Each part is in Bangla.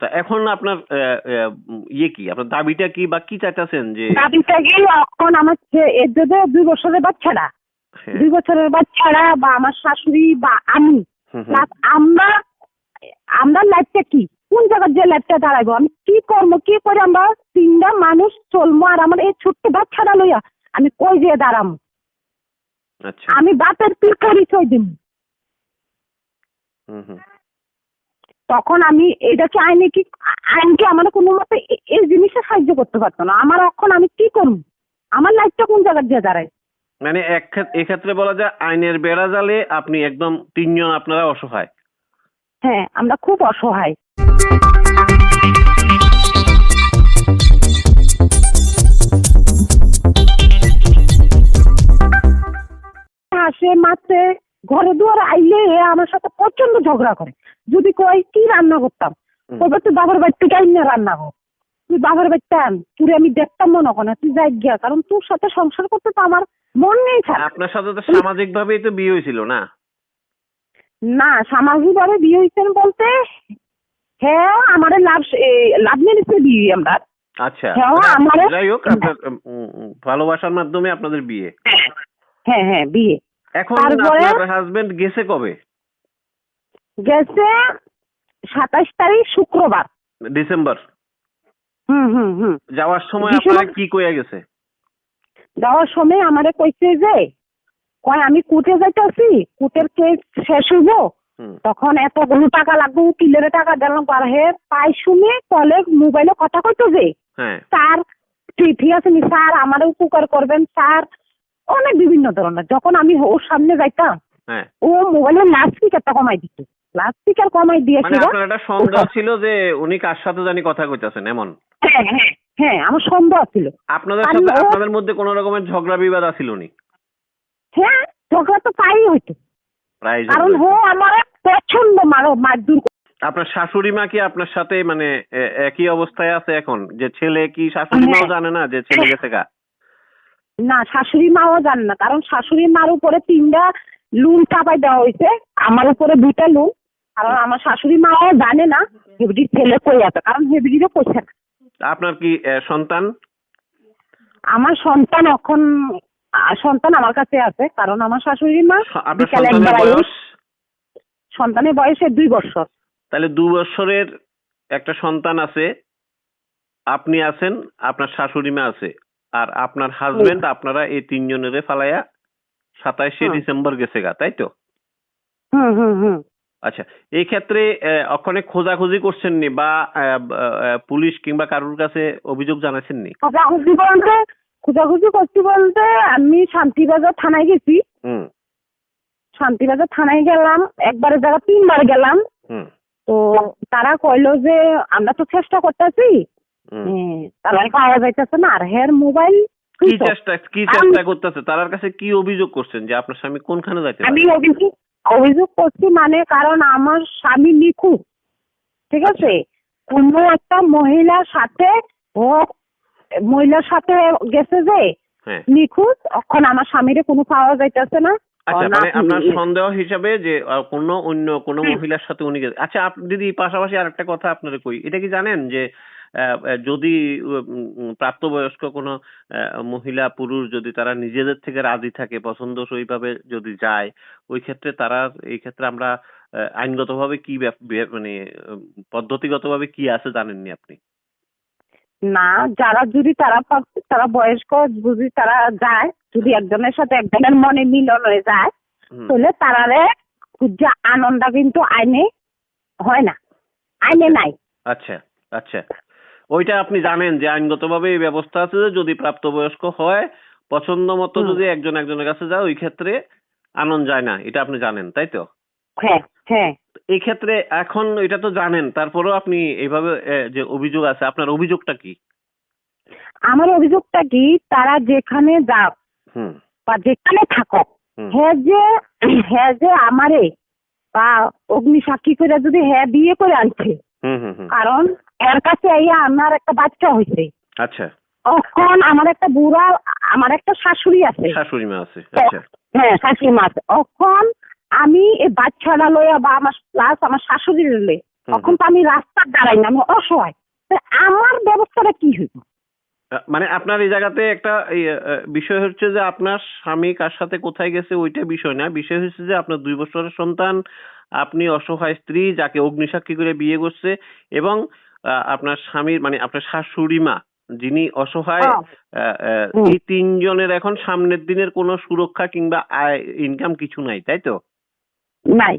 তা এখন আপনার ইয়ে কি? আপনার দাবিটা কি বা কি চাইতেছেন যে দাবিটা গিয়ে এখন আমার এর যদি দুই বছরের বাচ্চারা হ্যাঁ, দুই বছরের বাচ্চারা বা আমার শাশুড়ি বা আমি। প্লাস আমরা আমরা লাইফটা কি? কোন জায়গার যে লাইফটা দাঁড়াইবো? আমি কি করব? কি করে আমরা তিনটা মানুষ চলবো? আর আমার এই ছোট্ট বাচ্চাটা লইয়া আমি কই যেয়ে দাঁড়াবো আচ্ছা। আমি বাপের কি পরিচয় দিব হুম হুম। তখন আমি এটা চাইনি কি আইনকে আমার কোনো মতে এই জিনিসে সাহায্য করতে পারতো না। আমার এখন আমি কি করব? আমার লাইফটা কোন জায়গার যে দাঁড়ায়? মানে এক ক্ষেত- এক্ষেত্রে বলা যায় আইনের বেড়া জালে আপনি একদম তিনজন আপনারা অসহায়। হ্যাঁ আমরা খুব অসহায়। হাসে মাছে ঘরে দুয়ারে আইলে এ আমার সাথে প্রচণ্ড ঝগড়া করে। যদি কই কি রান্না করতাম। কইবে তুই বাবার বাড়ি থেকে আইন রান্না কর। তুই বাবার বাড়িতে আন। তুই আমি দেখতাম মনে করে তুই যাই গিয়া। কারণ তোর সাথে সংসার করতে তো আমার মন নেই আপনার সাথে তো সামাজিক ভাবেই তো বিয়ে হয়েছিল না? না সামাজিক ভাবে বিয়ে হয়েছেন বলতে হ্যাঁ আমাদের লাভ লাভ মেরেছে বিয়ে আমরা। আচ্ছা হ্যাঁ, না, যাই হোক ভালোবাসার মাধ্যমে আপনাদের বিয়ে। হ্যাঁ হ্যাঁ বিয়ে। এখন? আপনার হাজবেন্ড গেছে কবে? গেছে সাতাশ তারিখ শুক্রবার। ডিসেম্বর। হুম হুম হুম। যাওয়ার সময় আপনারা কি কইয়া গেছে? যাওয়ার সময় আমারে কইছে যে কয় আমি কুটে যাইতেছি কুটের কেস শেষ হইব। তখন এতগুলো টাকা লাগবে উকিলের টাকা দিলাম। আর হে পাই শুনে কলে মোবাইলে কথা কইতো যে হ্যাঁ। স্যার ঠিক আছে নি স্যার আমার উপকার করবেন স্যার অনেক বিভিন্ন ধরনের। যখন আমি ওর সামনে যাইতাম হ্যাঁ। ও মোবাইলের লাউড স্পিকারটা কমাই দিত। লাউড স্পিকার কমাই মানে আপনার একটা সন্দেহ ছিল যে উনি কার সাথে জানি কথা কইতাছেন এমন? হ্যাঁ হ্যাঁ হ্যাঁ আমার সন্দেহ ছিল। আপনাদের সাথে আপনাদের মধ্যে কোন রকমের ঝগড়া বিবাদ আছিল নি হ্যাঁ ঝগড়া তো তাই হইতো। কারণ আমার প্রচণ্ড মারো মারধর আপনার শাশুড়ি মা কি আপনার সাথে মানে একই অবস্থায় আছে এখন? যে ছেলে কি শাশুড়ি মাও হ্যাঁ। জানে না যে ছেলে গেছে গা? না শাশুড়ি মাও জান না। কারণ শাশুড়ি মার উপরে তিনটা লুন চাপাই দেওয়া হয়েছে। আমার উপরে দুইটা লুন কারণ আমার শাশুড়ি মাও জানে না হেবড়ির ছেলে কই আছে। কারণ হেবড়িরও কইছে না। আপনার কি সন্তান? আমার সন্তান এখন সন্তান আমার কাছে আছে। কারণ আমার শাশুড়ি মা বিকালে সন্তানের একবার বয়স? সন্তানের বয়সে দুই বছর। তাহলে দু বছরের একটা সন্তান আছে আপনি আছেন আপনার শাশুড়ি মা আছে। আর আপনার হাজবেন্ড আপনারা এই তিনজনের ফালাইয়া সাতাইশে ডিসেম্বর গেছে গা তাই তো? আচ্ছা এই ক্ষেত্রে ওখানে খোঁজাখুঁজি করছেন নি বা পুলিশ কিংবা কারোর কাছে অভিযোগ জানাচ্ছেন নি খোঁজাখুঁজি বলতে খোঁজাখুঁজি করছি বলতে আমি শান্তিবাজার থানায় গেছি। হুম। শান্তিবাজার থানায় গেলাম একবারের জায়গা তিনবার গেলাম। হুম। তো তারা কইলো যে আমরা তো চেষ্টা করতেছি তারা পাওয়া যাইতেছে না আর হের মোবাইল কি চেষ্টা কি চেষ্টা করতেছে? তার কাছে কি অভিযোগ করছেন যে আপনার স্বামী কোনখানে যাইতে আমি অভিযোগ অভিযোগ করছি মানে কারণ আমার স্বামী ঠিক আছে? কোনো একটা মহিলার সাথে ও মহিলার সাথে গেছে যে হ্যাঁ। নিখুঁত এখন আমার স্বামীরে কোনো পাওয়া যাইতেছে না। আচ্ছা মানে আপনার সন্দেহ হিসাবে যে কোনো অন্য কোনো মহিলার সাথে উনি গেছে। আচ্ছা দিদি পাশাপাশি আরেকটা কথা আপনারা কই। এটা কি জানেন যে যদি প্রাপ্তবয়স্ক কোনো মহিলা পুরুষ যদি তারা নিজেদের থেকে রাজি থাকে পছন্দসইভাবে যদি যায় ওই ক্ষেত্রে তারা এই ক্ষেত্রে আমরা আইনগতভাবে কি মানে পদ্ধতিগতভাবে কি আছে জানেননি আপনি? না যারা যদি তারা তারা বয়স্ক যদি তারা যায় যদি একজনের সাথে একজনের মনে মিলন হয়ে যায়। তাহলে তারারে যা আনন্দ কিন্তু আইনে হয় না। আইনে নাই। আচ্ছা আচ্ছা। ওইটা আপনি জানেন যে আইনগতভাবে এই ব্যবস্থা আছে যে যদি প্রাপ্তবয়স্ক হয় পছন্দ মতো যদি একজন একজনের কাছে যায় ওই ক্ষেত্রে আনন্দ যায় না এটা আপনি জানেন তাই তো? হ্যাঁ হ্যাঁ। এই ক্ষেত্রে এখন এটা তো জানেন তারপরেও আপনি এইভাবে যে অভিযোগ আছে আপনার অভিযোগটা কি? আমার অভিযোগটা কি তারা যেখানে যাক বা যেখানে থাকক। হ্যাঁ যে হ্যাঁ যে আমারে বা অগ্নি সাক্ষী করে যদি হ্যাঁ বিয়ে করে আনছে কারণ এর কাছে এই আমার একটা বাচ্চা আচ্ছা। আমার একটা বুড়া আমার একটা শাশুড়ি আছে। শাশুড়ি মা আছে আচ্ছা। হ্যাঁ শাশুড়ি মা আছে। তখন আমি এই বাচ্চাটা লইয়া বা আমার প্লাস আমার শাশুড়ি লইলে তখন তো আমি রাস্তার দাঁড়াই না আমি অসহায়। আমার ব্যবস্থাটা কি হইব? মানে আপনার এই জায়গাতে একটা বিষয় হচ্ছে যে আপনার স্বামী কার সাথে কোথায় গেছে ওইটা বিষয় না। বিষয় হচ্ছে যে আপনার দুই বছরের সন্তান আপনি অসহায় স্ত্রী যাকে অগ্নিসাক্ষী করে বিয়ে করছে এবং আপনার স্বামীর মানে আপনার শাশুড়ি মা যিনি অসহায় হ্যাঁ। এই তিনজনের এখন সামনের দিনের কোনো সুরক্ষা কিংবা আয় ইনকাম কিছু নাই তাই তো? নাই।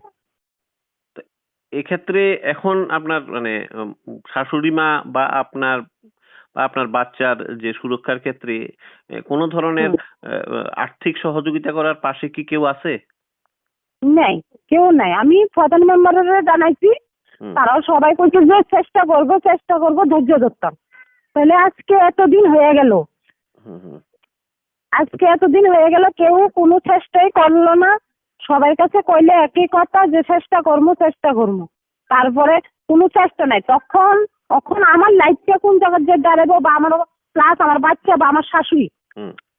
এক্ষেত্রে এখন আপনার মানে শাশুড়ি মা বা আপনার বা আপনার বাচ্চার যে সুরক্ষার ক্ষেত্রে কোনো ধরনের আর্থিক সহযোগিতা করার পাশে কি কেউ আছে? নাই কেউ নাই। আমি প্রধান মেম্বারের জানাইছি তারাও সবাই কইছে যে চেষ্টা করব চেষ্টা করব ধৈর্য ধরতাম। তাহলে আজকে এতদিন হয়ে গেল। আজকে এতদিন হয়ে গেল কেউ কোনো চেষ্টাই করল না। সবার কাছে কইলে একই কথা যে চেষ্টা করব চেষ্টা করব। তারপরে কোনো চেষ্টা নাই। তখন তখন আমার লাইফটা কোন জায়গায় যে দাঁড়াবো বা আমার প্লাস আমার বাচ্চা বা আমার শাশুড়ি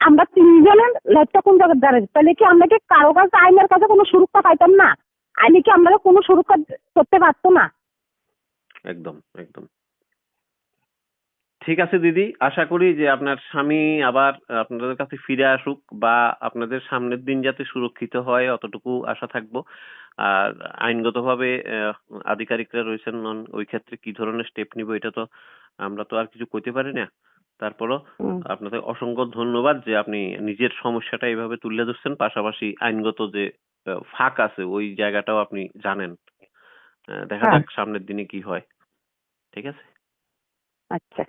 আমরা তিনজনের লাইফটা কোন জায়গায় দাঁড়াবে? তাহলে কি আমরা কি কারও কাছে আইনের কাছে কোনো সুরক্ষা পাইতাম না? আইনে কি আমরা কোনো সুরক্ষা করতে পারতো না? একদম একদম। ঠিক আছে দিদি আশা করি যে আপনার স্বামী আবার আপনাদের কাছে ফিরে আসুক বা আপনাদের সামনের দিন যাতে সুরক্ষিত হয় অতটুকু আশা থাকব। আর আইনগতভাবে আধিকারিকরা রয়েছেন নন ওই ক্ষেত্রে কি ধরনের স্টেপ নিব এটা তো আমরা তো আর কিছু কইতে পারি না। তারপরও আপনাদের অসংখ্য ধন্যবাদ যে আপনি নিজের সমস্যাটা এইভাবে তুলে ধরছেন। পাশাপাশি আইনগত যে আহ, ফাঁক আছে ওই জায়গাটাও আপনি জানেন। আহ, দেখা হ্যাঁ। যাক সামনের দিনে কি হয়। ঠিক আছে? আচ্ছা।